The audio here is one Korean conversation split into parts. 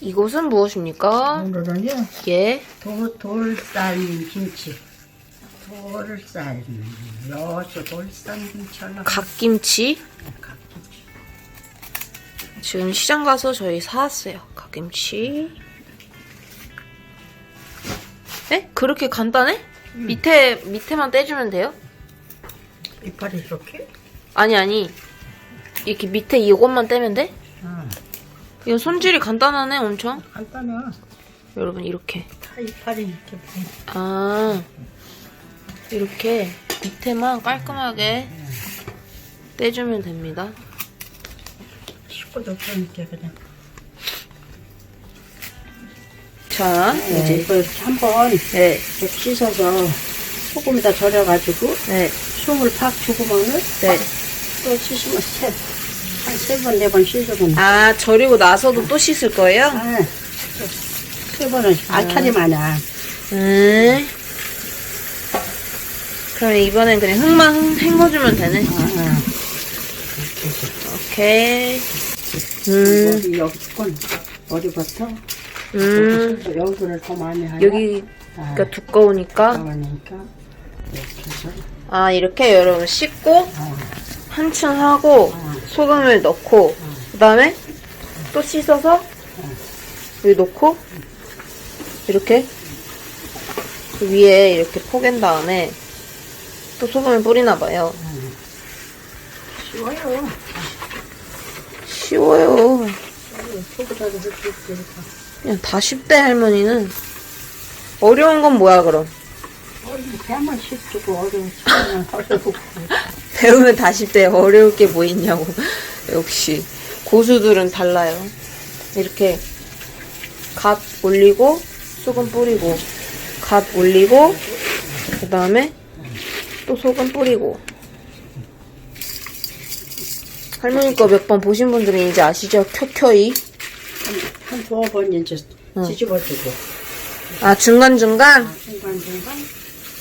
이곳은 무엇입니까? 오늘은요 예. 도, 돌쌀 김치 돌쌀 여수 돌쌀 김치 하나 갓김치. 지금 시장 가서 저희 사왔어요. 갓김치. 네? 그렇게 간단해? 밑에, 밑에만 떼주면 돼요? 이파리 이렇게 아니, 아니. 이렇게 밑에 이것만 떼면 돼? 아, 이건 손질이 간단하네, 엄청. 간단해 여러분, 이렇게. 다 이파리 이렇게 아, 이렇게 밑에만 깔끔하게 떼주면 됩니다. 식구도 그러니까 그냥 자, 이제 이제, 이거 이렇게 한번 네, 이렇게 씻어서 소금에다 절여가지고 네, 숨을 팍 주고면은 네. 또 씻으면 세, 한 세 번, 네 번 씻으면 아, 절이고 나서도 또 씻을 거예요? 아, 세 번은 알타리 마냥 음. 그럼 이번엔 그냥 흙만 헹- 헹궈주면 되네. 아, 아. 오케이. 음, 머리 여기 건 머리부터 음. 여기를 더 많이 하냐 여기가 아, 두꺼우니까. 그러니까 이렇게 해서 아, 이렇게 여러분 씻고, 아, 한층 하고, 소금을 넣고, 그 다음에 또 씻어서, 여기 넣고, 이렇게, 그 위에 이렇게 포갠 다음에, 또 소금을 뿌리나 봐요. 쉬워요 쉬워요. 있으니까 그냥 다 쉽대, 할머니는. 어려운 건 뭐야, 그럼? 이렇게 한번 씻고 어려운 시간은 어려우고 배우면 다 쉽대. 어려울 게 뭐 있냐고. 역시. 고수들은 달라요. 이렇게, 갓 올리고, 소금 뿌리고, 갓 올리고, 그 다음에 또 소금 뿌리고. 할머니 거 몇 번 보신 분들은 이제 아시죠? 켜켜이. 한 두어 번 이제 뒤집어주고 아, 중간중간? 중간중간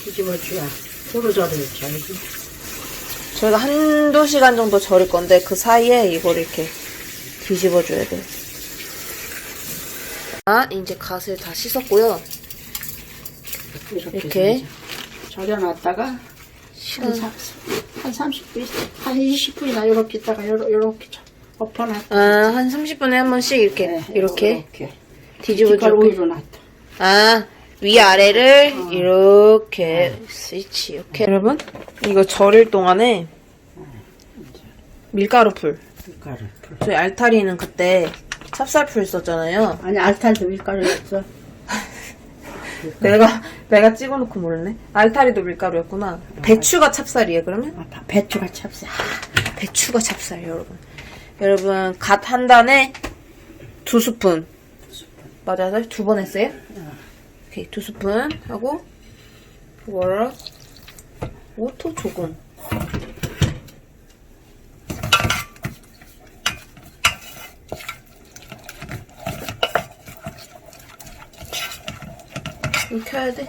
뒤집어줘야 저를 잘지 저희가 한두 시간 정도 절일 건데 그 사이에 이걸 이렇게 뒤집어 줘야 돼요. 아, 이제 갓을 다 씻었고요. 이렇게, 이렇게. 절여놨다가 한, 시간 사, 한 30분, 한 20분이나 이렇게 있다가 요렇게 엎어놨다 아, 한 30분에 한 번씩 이렇게 네, 이렇게 이렇게 뒤집어 주고 뒷갈 오일로 놨다 아, 위아래를 이렇게 스위치 이렇게 여러분, 이거 절일 동안에 밀가루 풀 밀가루 풀. 저희 알타리는 그때 찹쌀풀 썼잖아요. 아니 알탈도 밀가루였어 내가 내가 찍어놓고 모르네. 알타리도 밀가루였구나. 배추가 찹쌀이에요 그러면? 아, 바- 배추가 찹쌀 배추가 찹쌀 여러분. 여러분 갓 한 단에 두 스푼. 맞아요? 두번 했어요? 오케이 두 스푼 하고 이거를 오토 조금. 이거 켜야 돼.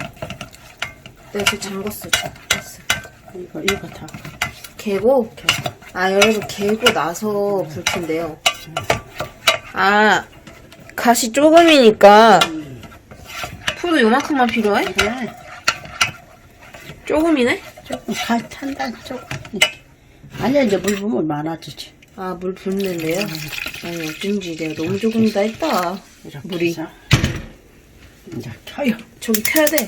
내가 그 잠궜어. 됐어. 이거 이거 다 개고? 아, 여러분, 개고 나서 불 켠대요. 아, 갓이 조금이니까, 풀도 요만큼만 필요해? 그래 조금이네? 조금 가 탄다 조금 아니야 이제 물 부으면 많아지지 아, 물 붓는데요? 아니, 어쩐지 내가 너무 조금이다 했다. 이렇게 물이. 해서 이제 켜요 저기 켜야 돼.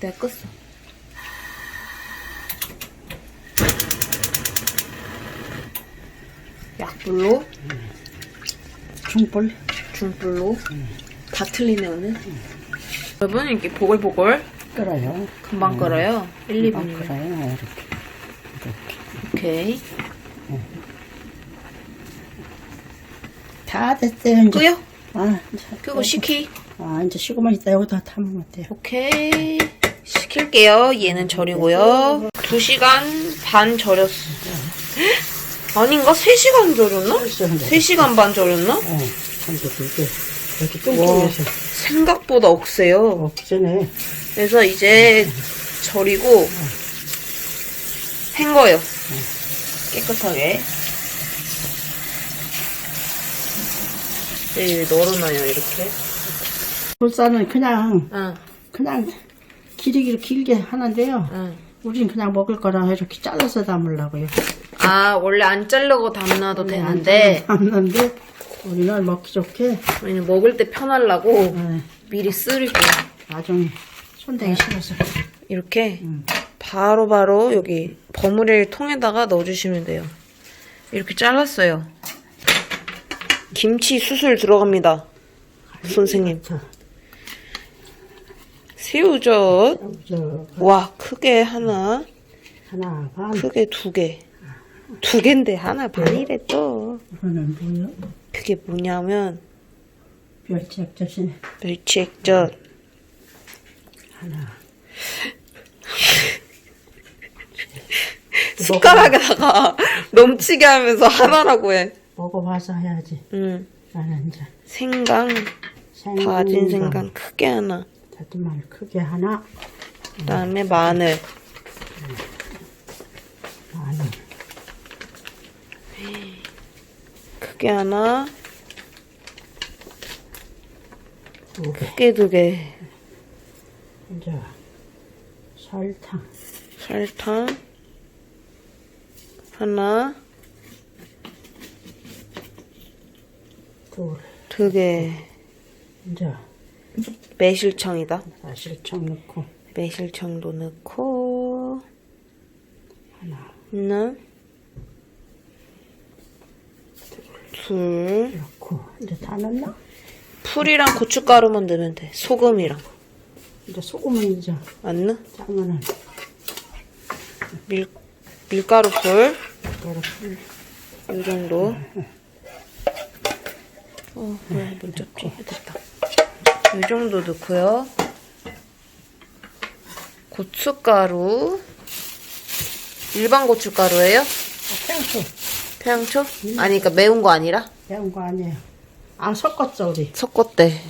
내가 껐어. 약불로, 중불 중불로. 다 틀리네, 오늘. 여러분, 이렇게 보글보글 끓어요 금방 끓어요. 1, 금방 2분이면. 끓어요 이렇게 오케이. 다 됐어요 이제 끄요? 아, 이제 끄고 식히. 아 이제 식으면 이따 여기다 담으면 돼요 오케이. 식힐게요. 얘는 절이고요. 2시간 반 절였어. 아닌가? 3시간 절였나? 됐어요, 이제. 3시간 반 절였나? 어, 참도 그게 이렇게 뚱뚱해서 생각보다 억세요. 먹기 전에 그래서 이제 절이고 헹궈요. 깨끗하게. 네, 널어놔요, 이렇게. 볼살은 그냥 응, 그냥 길이기로 길게 하는데요. 응. 우린 그냥 먹을 거라 이렇게 잘라서 담으려고요. 아, 원래 안 자르고 담놔도 네, 되는데, 담는데 우리는 먹기 좋게 왜냐면 먹을 때 편하려고 네, 미리 쓰리고. 나중에 손대기 싫어서 이렇게 바로 바로 여기 버무릴 통에다가 넣어주시면 돼요. 이렇게 잘랐어요. 김치 수술 들어갑니다. 선생님. 자, 새우젓. 저 와, 크게 하나, 하나 반 크게 두 개. 두 개인데 하나 반이래 또. 이거는 뭐요? 그게 뭐냐면 멸치 액젓이 멸치 액젓. 하나 숟가락에다가 넘치게 하면서 하나라고 해. 먹어봐서 해야지. 응. 나는 이제 생강, 생강, 다진 생강 크게 하나. 다진 마늘 크게 하나 그다음에 마늘. 마늘 크게 하나, 두 개. 크게 두 개. 이제 설탕. 설탕. 하나, 둘. 두 개. 이제 매실청이다. 마실청 넣고. 매실청도 넣고. 하나. 하나, 둘. 넣고 이제 다 넣나? 풀이랑 고춧가루만 넣으면 돼. 소금이랑. 이제 소금은 이제 안 넣어? 짜면은 밀, 밀가루 풀. 이렇게 이 정도. 어, 그래, 못 잡지. 됐다. 이 정도 넣고요. 고춧가루. 일반 고춧가루예요? 평소 태양초? 아니, 그러니까 매운 거 아니라? 매운 거 아니에요. 안 섞었어 우리 섞었대.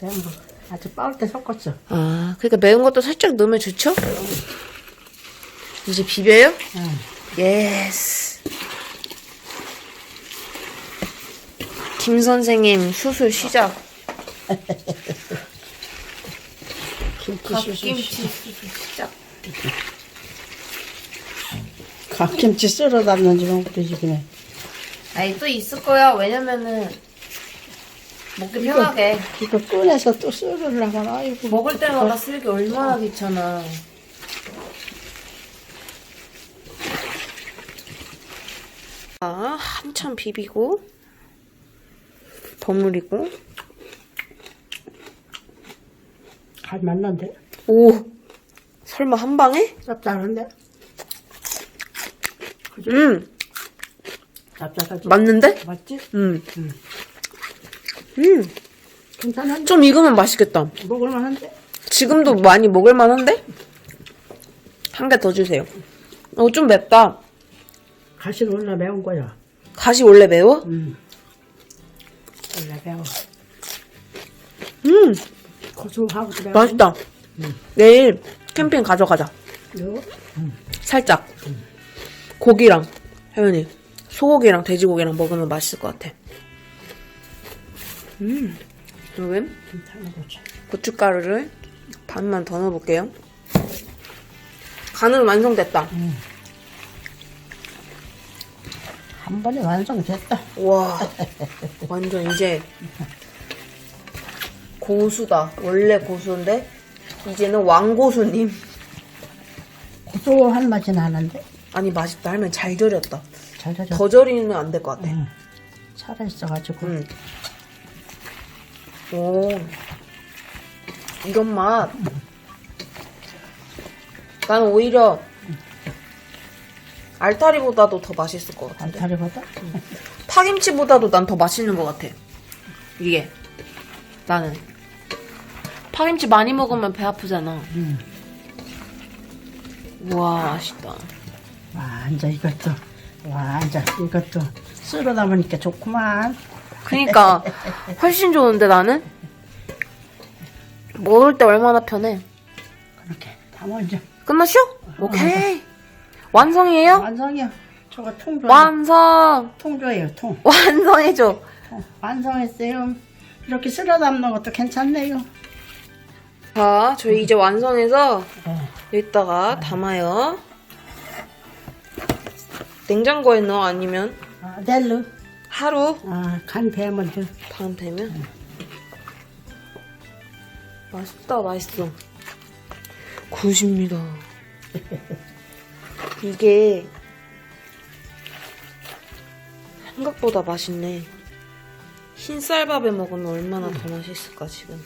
매운 거 아주 빠을 때 섞었어. 아, 그러니까 매운 것도 살짝 넣으면 좋죠? 이제 비벼요? 응. 예스. 김 선생님 수술 시작. 김치 갓김치 수술 수술 시작. 갓김치 썰어 담는 지는 그러지 그냥. 아니 또 있을 거야. 왜냐면은 먹기 편하게. 이거 꺼내서 또 썰으려고 하나 아이고 먹을 때마다 쓸기 얼마나 귀찮아. 아, 한참 비비고 버무리고 간 맞는데 오 설마 한 방에? 짭짤한데 음 짭짤하지 맞는데? 맞지? 음. 음. 음. 괜찮은데 좀 익으면 맛있겠다. 먹을만한데 지금도 많이 먹을만한데? 한 개 더 주세요. 어, 좀 맵다. 가시는 원래 매운 거야. 가시 원래 매워? 음. 원래 매워. 음, 고소하고 매워. 맛있다. 내일 캠핑 가져가자. 요? 살짝. 고기랑, 혜연이. 소고기랑 돼지고기랑 먹으면 맛있을 것 같아. 음, 여기. 고춧가루를 반만 더 넣어볼게요. 간은 완성됐다. 한 번에 완성됐다. 와, 완전 이제 고수다. 원래 고수인데 이제는 왕고수님. 고소한 맛이 나는데 아니 맛있다 하면 잘 절였다. 잘 젖어. 더 절이면 안 될 것 같아. 응. 살아 있어가지고. 응. 오, 이런 맛. 나는 오히려 알타리보다도 더 맛있을 것 같아. 알타리보다? 파김치보다도 난 더 맛있는 것 같아. 이게 나는 파김치 많이 먹으면 배 아프잖아. 응. 우와 맛있다. 완전 이것도, 완전 이것도 쓸어 담으니까 좋구만. 그니까 훨씬 좋은데 나는 먹을 때 얼마나 편해. 그렇게 담아 이제. 끝났쇼? 오케이. 완성이에요? 완성이야. 저거 통조. 완성. 통조예요, 통. 완성해줘. 어, 완성했어요. 이렇게 쓸어 담는 것도 괜찮네요. 자, 저희 이제 완성해서 네. 여기다가 담아요. 냉장고에 넣어 아니면? 아, 넬로. 하루? 아, 간 배면 돼. 반 되면? 맛있다 맛있어. 굿입니다. 이게 생각보다 맛있네. 흰쌀밥에 먹으면 얼마나 더 맛있을까 지금